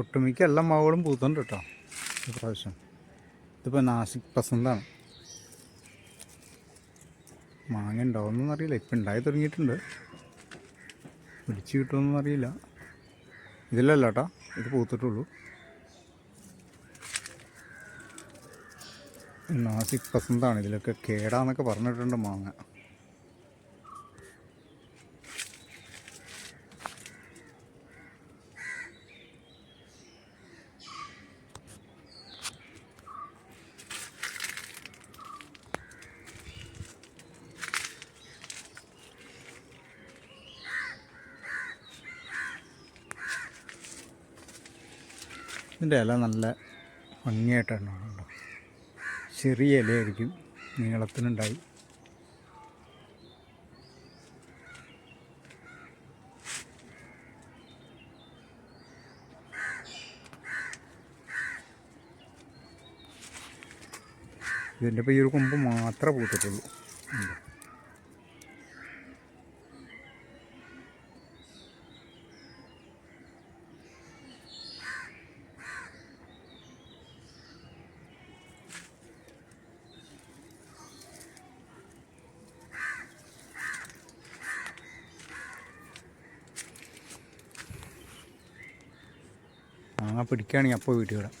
ഒട്ടുമിക്ക എല്ലാ മാവുകളും പൂത്തുണ്ട് കേട്ടോ. ഇപ്രാവശ്യം പ്രാവശ്യം. ഇതിപ്പോൾ നാസിക് പസന്താണ്. മാങ്ങ ഉണ്ടാവുമെന്നൊന്നും അറിയില്ല ഇപ്പം ഉണ്ടായി തുടങ്ങിയിട്ടുണ്ട്. പിടിച്ച് കിട്ടുമെന്നൊന്നും അറിയില്ല ഇതിലല്ല കേട്ടോ. ഇത് പൂത്തിട്ടുള്ളൂ. നാസിക് പസന്താണ്. ഇതിലൊക്കെ കേടാന്നൊക്കെ പറഞ്ഞിട്ടുണ്ട് മാങ്ങ. ഇതിന്റെ ഇല നല്ല ഭംഗിയായിട്ടാണ് ചെറിയ ഇലയായിരിക്കും നീളത്തിനുണ്ടായി. ഇതിന്റെ ഇപ്പോൾ ഈ ഒരു കൊമ്പ് മാത്രമേ പൂത്തിട്ടുള്ളൂ. മാങ്ങ പിടിക്കുകയാണെങ്കിൽ അപ്പോൾ വീട്ടിൽ വിടാം